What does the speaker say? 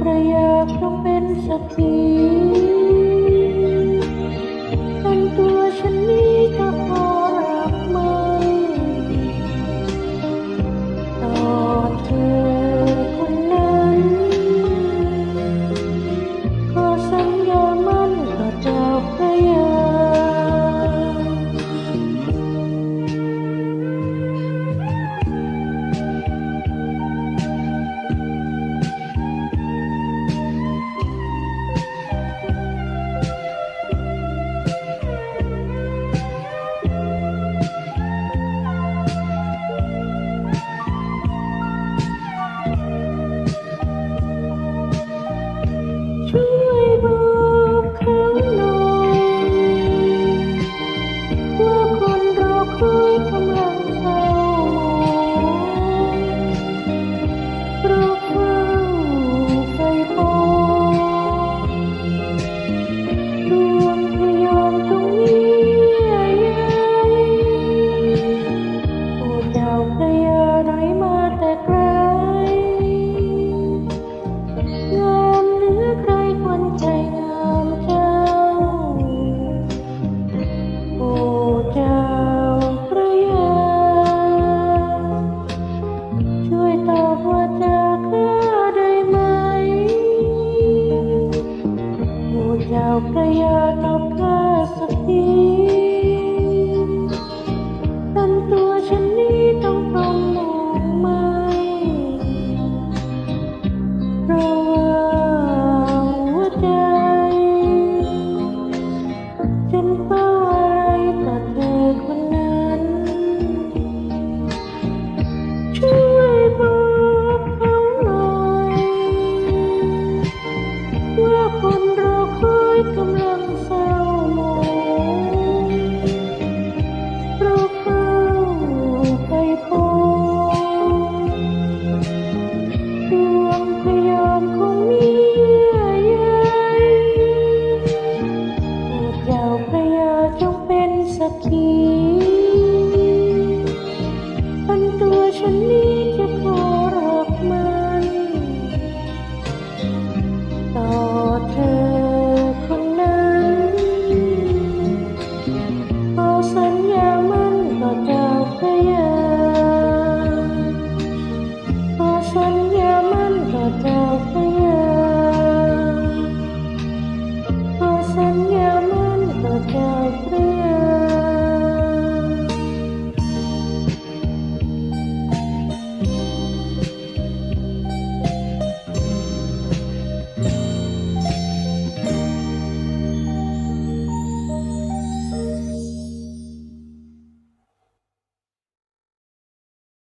พระยาพระเป็นสักที ว่าคนเราคยกำลังเศร้าหมองเราเข้าไปพบดวงพยามคงมีเอใยโปรเจ้าพระยาจงเป็นสักขี